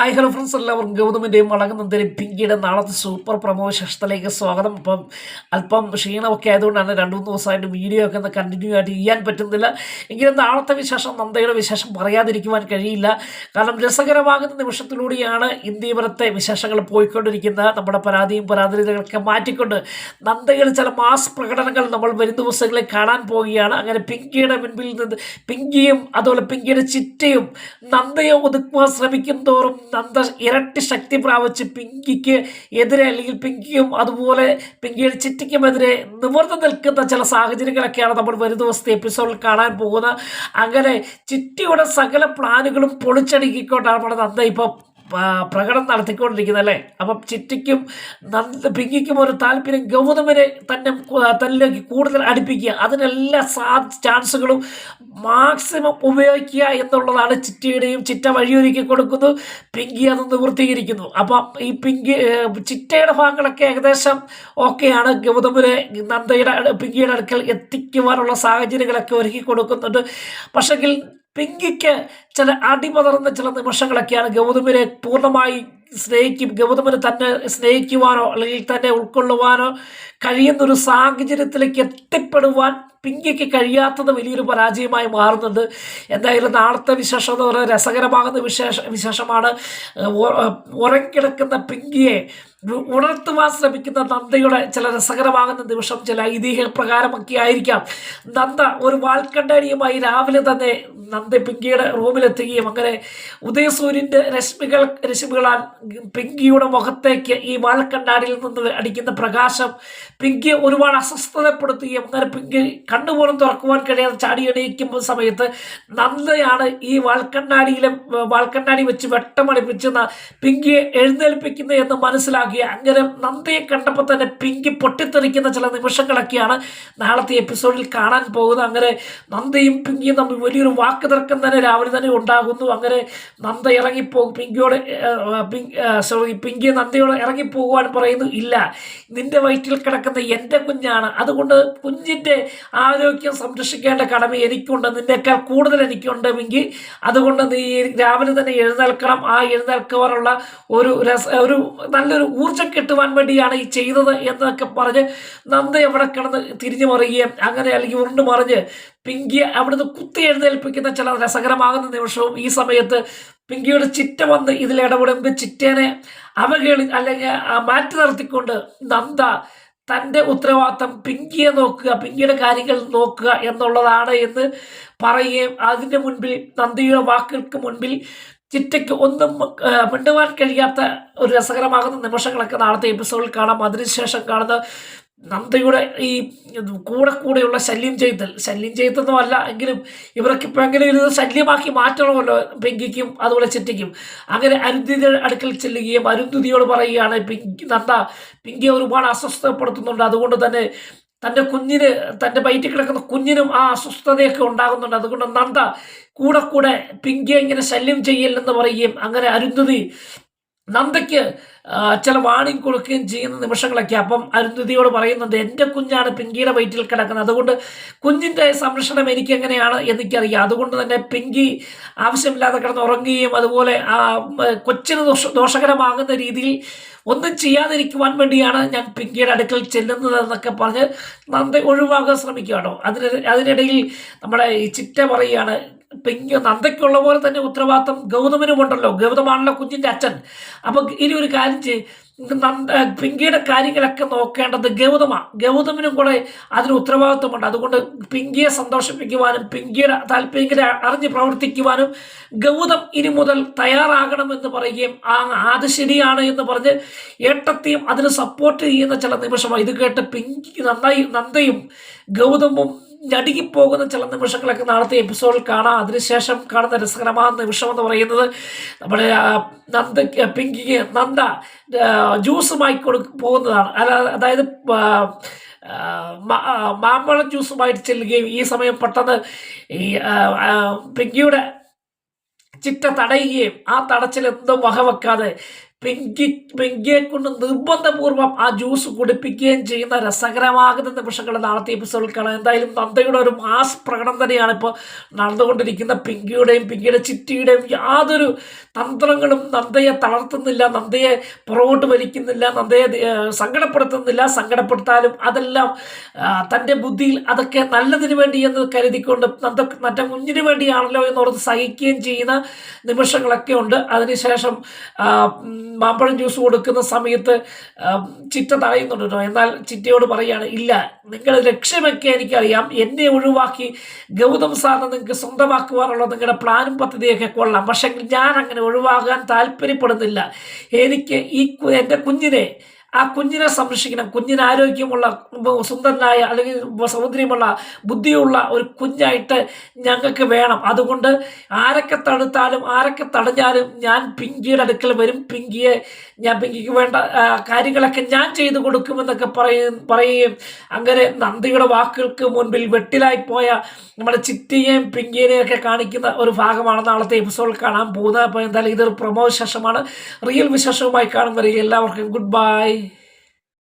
Hi hello friends എല്ലാവർക്കും ഗൗതമിന്റെയും വളകുന്നതിന്റെയും പിങ്കിയുടെ നാളത്തെ super promo ശേഷത്തിലേക്ക് സ്വാഗതം. അപ്പം അല്പം ക്ഷീണമൊക്കെ ആയതുകൊണ്ടാണ് രണ്ട് മൂന്ന് ദിവസമായിട്ട് വീഡിയോ ഒക്കെ ഒന്ന് കണ്ടിന്യൂ ആയിട്ട് ചെയ്യാൻ പറ്റുന്നില്ല. എങ്കിലും നാളത്തെ വിശേഷം നന്ദയുടെ വിശേഷം പറയാതിരിക്കുവാൻ കഴിയില്ല. കാരണം രസകരമാകുന്ന നിമിഷത്തിലൂടെയാണ് ഇന്ത്യപുരത്തെ വിശേഷങ്ങൾ പോയിക്കൊണ്ടിരിക്കുന്നത്. നമ്മുടെ പരാതിയും പരാതികളൊക്കെ മാറ്റിക്കൊണ്ട് നന്ദയുടെ ചില മാസ് പ്രകടനങ്ങൾ നമ്മൾ വരും ദിവസങ്ങളിൽ കാണാൻ പോവുകയാണ്. അങ്ങനെ പിങ്കിയുടെ മുൻപിൽ നിന്ന് പിങ്കിയും അതുപോലെ പിങ്കിയുടെ ചിറ്റയും നന്ദയെ ഒതുക്കുവാൻ ശ്രമിക്കും തോറും നന്ദ ഇരട്ടി ശക്തി പ്രാപിച്ച് പിങ്കിക്ക് എതിരെ അല്ലെങ്കിൽ പിങ്കിയും അതുപോലെ പിങ്കിയുടെ ചിറ്റിക്കുമെതിരെ നിവർന്നു നിൽക്കുന്ന ചില സാഹചര്യങ്ങളൊക്കെയാണ് നമ്മൾ വരും ദിവസത്തെ എപ്പിസോഡിൽ കാണാൻ പോകുന്നത്. അങ്ങനെ ചിറ്റിയുടെ സകല പ്ലാനുകളും പൊളിച്ചടുക്കിക്കൊണ്ടാണ് നമ്മുടെ നന്ദ ഇപ്പം പ്രകടനം നടത്തിക്കൊണ്ടിരിക്കുന്നത് അല്ലേ? അപ്പം ചിറ്റിക്കും നന്ദ പിങ്കിക്കും ഒരു താല്പര്യം ഗൗതമിനെ തന്നെ തന്നിലേക്ക് കൂടുതൽ അടുപ്പിക്കുക. അതിനെല്ലാ സാ ചാൻസുകളും മാക്സിമം ഉപയോഗിക്കുക എന്നുള്ളതാണ് ചിറ്റയുടെയും ചിറ്റ വഴിയൊരുക്കി കൊടുക്കുന്നു. പിങ്കി അത് നിവൃത്തീകരിക്കുന്നു അപ്പം ഈ പിങ്കി ചിറ്റയുടെ ഭാഗങ്ങളൊക്കെ ഏകദേശം ഓക്കെയാണ്. ഗൗതമിനെ നന്ദയുടെ പിങ്കിയുടെ അടുക്കൽ എത്തിക്കുവാനുള്ള സാഹചര്യങ്ങളൊക്കെ ഒരുക്കി കൊടുക്കുന്നുണ്ട്. പക്ഷെങ്കിൽ പിങ്കിക്ക് ചില അടിമതർന്ന ചില നിമിഷങ്ങളൊക്കെയാണ് ഗൗതമിനെ പൂർണമായി സ്നേഹിക്കും ഗൗതമിന് തന്നെ സ്നേഹിക്കുവാനോ അല്ലെങ്കിൽ തന്നെ ഉൾക്കൊള്ളുവാനോ കഴിയുന്നൊരു സാഹചര്യത്തിലേക്ക് എത്തിപ്പെടുവാൻ പിങ്കിക്ക് കഴിയാത്തത് വലിയൊരു പരാജയമായി മാറുന്നുണ്ട്. എന്തായാലും നാളത്തെ വിശേഷം എന്ന് പറയുന്നത് രസകരമാകുന്ന വിശേഷ വിശേഷമാണ്. ഉറങ്ങിക്കിടക്കുന്ന പിങ്കിയെ ഉണർത്തുവാൻ ശ്രമിക്കുന്ന നന്ദയുടെ ചില രസകരമാകുന്ന നിമിഷം ചില ഐതിഹ്യ പ്രകാരമൊക്കെ ആയിരിക്കാം. നന്ദ ഒരു വാൽക്കണ്ടടിയുമായി രാവിലെ തന്നെ നന്ദ പിങ്കിയുടെ റൂമിലെത്തുകയും അങ്ങനെ ഉദയസൂര്യന്റെ രശ്മികൾ രശ്മികളാൽ പിങ്കിയുടെ മുഖത്തേക്ക് ഈ വാൽക്കണ്ണാടിയിൽ നിന്ന് അടിക്കുന്ന പ്രകാശം പിങ്കിയെ ഒരുപാട് അസ്വസ്ഥതപ്പെടുത്തുകയും അങ്ങനെ പിങ്കി കണ്ണുപോലും തുറക്കുവാൻ കഴിയാതെ ചാടി എണീക്കുമ്പോൾ സമയത്ത് നന്ദയാണ് ഈ വാൽക്കണ്ണാടിയിലെ വാൽക്കണ്ണാടി വെച്ച് വെട്ടമടിപ്പിച്ച് പിങ്കിയെ എഴുന്നേൽപ്പിക്കുന്നത് എന്ന് മനസ്സിലാക്കി അങ്ങനെ നന്ദയെ കണ്ടപ്പോൾ തന്നെ പിങ്കി പൊട്ടിത്തെറിക്കുന്ന ചില നിമിഷങ്ങളൊക്കെയാണ് നാളത്തെ എപ്പിസോഡിൽ കാണാൻ പോകുന്നത്. അങ്ങനെ നന്ദയും പിങ്കിയും തമ്മിൽ വലിയൊരു വാക്ക് തർക്കം തന്നെ രാവിലെ തന്നെ ഉണ്ടാകുന്നു. അങ്ങനെ നന്ദ ഇറങ്ങിപ്പോകും. പിങ്കിയോട് സോറി പിങ്കി നന്ദയോട് ഇറങ്ങിപ്പോകുവാൻ പറയുന്നു ഇല്ല നിന്റെ വയറ്റിൽ കിടക്കുന്ന എന്റെ കുഞ്ഞാണ്. അതുകൊണ്ട് കുഞ്ഞിന്റെ ആരോഗ്യം സംരക്ഷിക്കേണ്ട കടമ എനിക്കുണ്ട് നിന്നേക്കാൾ കൂടുതൽ എനിക്കുണ്ടെങ്കിൽ അതുകൊണ്ട് നീ രാവിലെ തന്നെ എഴുന്നേൽക്കണം. ആ എഴുന്നേൽക്കുവാനുള്ള ഒരു ഒരു നല്ലൊരു ഊർജം കിട്ടുവാൻ വേണ്ടിയാണ് ഈ ചെയ്തത് എന്നൊക്കെ പറഞ്ഞ് നന്ദ എവിടെ കിടന്ന് തിരിഞ്ഞു മറിയുകയും അങ്ങനെ അല്ലെങ്കിൽ ഉരുണ്ട് മറിഞ്ഞ് പിങ്കി അവിടുന്ന് കുത്തി എഴുന്നേൽപ്പിക്കുന്ന ചില രസകരമാകുന്ന നിമിഷവും ഈ സമയത്ത് പിങ്കിയുടെ ചിറ്റ വന്ന് ഇതിൽ ഇടപെടുമ്പോൾ ചിറ്റേനെ അവഗണി അല്ലെങ്കിൽ മാറ്റി നിർത്തിക്കൊണ്ട് നന്ദ തന്റെ ഉത്തരവാദിത്തം പിങ്കിയെ നോക്കുക പിങ്കിയുടെ കാര്യങ്ങൾ നോക്കുക എന്നുള്ളതാണ് എന്ന് പറയുകയും അതിന്റെ മുൻപിൽ നന്ദിയുടെ വാക്കുകൾക്ക് മുൻപിൽ ചിറ്റയ്ക്ക് ഒന്നും മിണ്ടുവാൻ കഴിയാത്ത ഒരു രസകരമാകുന്ന നിമിഷങ്ങളൊക്കെ നാളത്തെ എപ്പിസോഡിൽ കാണാം. അതിനുശേഷം കാണുന്ന നന്ദയുടെ ഈ കൂടെ കൂടെയുള്ള ശല്യം ചെയ്തൽ ശല്യം ചെയ്തെന്നും അല്ല എങ്കിലും ഇവരൊക്കെ ഇപ്പം എങ്ങനെ ഇത് ശല്യമാക്കി മാറ്റണമല്ലോ പെങ്കിക്കും അതുപോലെ ചിറ്റയ്ക്കും അങ്ങനെ അരുന്ധിയുടെ അടുക്കൽ ചെല്ലുകയും അരുന്ധിതിയോട് പറയുകയാണ് പിങ്കി നന്ദ പിങ്കിയെ ഒരുപാട് അസ്വസ്ഥപ്പെടുത്തുന്നുണ്ട്. അതുകൊണ്ട് തന്നെ തന്റെ കുഞ്ഞിന് തന്റെ വയറ്റിൽ കിടക്കുന്ന കുഞ്ഞിനും ആ അസ്വസ്ഥതയൊക്കെ ഉണ്ടാകുന്നുണ്ട്. അതുകൊണ്ട് നന്ദ കൂടെ കൂടെ പിങ്കിയെ ഇങ്ങനെ ശല്യം ചെയ്യല്ലെന്ന് പറയുകയും അങ്ങനെ അരുന്ധതി നന്ദയ്ക്ക് ചില വാണിംഗ് കൊടുക്കുകയും ചെയ്യുന്ന നിമിഷങ്ങളൊക്കെ അപ്പം അരുന്ധതിയോട് പറയുന്നുണ്ട് എന്റെ കുഞ്ഞാണ് പിങ്കിയുടെ വയറ്റിൽ കിടക്കുന്നത്. അതുകൊണ്ട് കുഞ്ഞിന്റെ സംരക്ഷണം എനിക്കെങ്ങനെയാണ് എനിക്കറിയാം അതുകൊണ്ട് തന്നെ പിങ്കി ആവശ്യമില്ലാതെ കിടന്ന് ഉറങ്ങുകയും അതുപോലെ ആ കൊച്ചിന് ദോഷ ദോഷകരമാകുന്ന രീതിയിൽ ഒന്നും ചെയ്യാതിരിക്കുവാൻ വേണ്ടിയാണ് ഞാൻ പിങ്കിയുടെ അടുക്കൽ ചെല്ലുന്നത് എന്നൊക്കെ പറഞ്ഞ് നന്ദ ഒഴിവാക്കാൻ ശ്രമിക്കുകയാണോ. അതിന് അതിനിടയിൽ നമ്മുടെ ഈ ചിറ്റ പറയുകയാണ് പിങ്കി നന്ദയ്ക്കുള്ള പോലെ തന്നെ ഉത്തരവാദിത്തം ഗൗതമിനുമുണ്ടല്ലോ ഗൗതമാണല്ലോ കുഞ്ഞിന്റെ അച്ഛൻ. അപ്പം ഇനി ഒരു കാര്യം ചെയ്യും. പിങ്കിയുടെ കാര്യങ്ങളൊക്കെ നോക്കേണ്ടത് ഗൗതമാണ് ഗൗതമിനും കൂടെ അതിന് ഉത്തരവാദിത്വമുണ്ട് അതുകൊണ്ട് പിങ്കിയെ സന്തോഷിപ്പിക്കുവാനും പിങ്കിയുടെ താല്പര്യങ്ങളെ അറിഞ്ഞ് പ്രവർത്തിക്കുവാനും ഗൗതം ഇനി മുതൽ തയ്യാറാകണമെന്ന് പറയുകയും ആ അത് ശരിയാണ് എന്ന് പറഞ്ഞ് ഏട്ടത്തെയും അതിന് സപ്പോർട്ട് ചെയ്യുന്ന ചില നിമിഷമാണ് ഇത് കേട്ട് പിങ്കി നന്നായി നന്ദയും ഗൗതമും ഞടുങ്ങിപ്പോകുന്ന ചില നിമിഷങ്ങളൊക്കെ നാളത്തെ എപ്പിസോഡിൽ കാണാം. അതിനുശേഷം കാണുന്ന രസകരമായ നിമിഷം എന്ന് പറയുന്നത് നമ്മുടെ നന്ദ പിങ്കിക്ക് നന്ദ ജ്യൂസുമായി കൊടു പോകുന്നതാണ്. അതായത് മാമ്പഴം ജ്യൂസുമായിട്ട് ചെല്ലുകയും ഈ സമയം പെട്ടെന്ന് ഈ പിങ്കിയുടെ ചിറ്റ തടയുകയും ആ തടച്ചിൽ എന്തോ വകവെക്കാതെ പിങ്കി പിങ്കിയെ കൊണ്ട് നിർബന്ധപൂർവം ആ ജ്യൂസ് കുടിപ്പിക്കുകയും ചെയ്യുന്ന രസകരമാകുന്ന നിമിഷങ്ങൾ നാളത്തെ എപ്പിസോഡിൽ കാണാം. എന്തായാലും നന്ദയുടെ ഒരു മാസ് പ്രകടനം തന്നെയാണ് ഇപ്പോൾ നടന്നുകൊണ്ടിരിക്കുന്ന പിങ്കിയുടെയും പിങ്കിയുടെ ചിറ്റിയുടെയും യാതൊരു തന്ത്രങ്ങളും നന്ദയെ തളർത്തുന്നില്ല നന്ദയെ പുറകോട്ട് വലിക്കുന്നില്ല നന്ദയെ സങ്കടപ്പെടുത്തുന്നില്ല. സങ്കടപ്പെടുത്താലും അതെല്ലാം തന്റെ ബുദ്ധിയിൽ അതൊക്കെ നല്ലതിന് വേണ്ടി എന്ന് കരുതിക്കൊണ്ട് നന്ദ മറ്റേ കുഞ്ഞിന് വേണ്ടിയാണല്ലോ എന്നോർത്ത് സഹിക്കുകയും ചെയ്യുന്ന നിമിഷങ്ങളൊക്കെ ഉണ്ട്. അതിനുശേഷം മാമ്പഴം ജ്യൂസ് കൊടുക്കുന്ന സമയത്ത് ചിറ്റ തടയുന്നുണ്ടോ എന്നാൽ ചിറ്റയോട് പറയാണ് ഇല്ല നിങ്ങളുടെ ലക്ഷ്യമൊക്കെ എനിക്കറിയാം. എന്നെ ഒഴിവാക്കി ഗൗതം സാറിനെ നിങ്ങൾക്ക് സ്വന്തമാക്കുവാനുള്ള നിങ്ങളുടെ പ്ലാനും പദ്ധതിയൊക്കെ കൊള്ളാം. പക്ഷെ ഞാൻ അങ്ങനെ ഒഴിവാകാൻ താല്പര്യപ്പെടുന്നില്ല. എനിക്ക് ഈ എന്റെ കുഞ്ഞിനെ ആ കുഞ്ഞിനെ സംരക്ഷിക്കണം. കുഞ്ഞിന് ആരോഗ്യമുള്ള സുന്ദരനായ അല്ലെങ്കിൽ സൗന്ദര്യമുള്ള ബുദ്ധിയുള്ള ഒരു കുഞ്ഞായിട്ട് ഞങ്ങൾക്ക് വേണം. അതുകൊണ്ട് ആരൊക്കെ തടുത്താലും ആരൊക്കെ തടഞ്ഞാലും ഞാൻ പിങ്കിയുടെ അടുക്കൽ വരും. പിങ്കിയെ ഞാൻ പിങ്കിക്ക് വേണ്ട കാര്യങ്ങളൊക്കെ ഞാൻ ചെയ്തു കൊടുക്കുമെന്നൊക്കെ പറയും പറയുകയും അങ്ങനെ നന്ദിയുടെ വാക്കുകൾക്ക് മുൻപിൽ വെട്ടിലായി പോയ നമ്മുടെ ചിറ്റിയെയും പിങ്കിയെയും ഒക്കെ കാണിക്കുന്ന ഒരു ഭാഗമാണ് നാളത്തെ എപ്പിസോഡിൽ കാണാൻ പോകുന്നത്. അപ്പോൾ എന്തായാലും ഇതൊരു പ്രമോ വിശേഷമാണ്. റിയൽ വിശേഷവുമായി കാണും എല്ലാവർക്കും ഗുഡ് ബൈ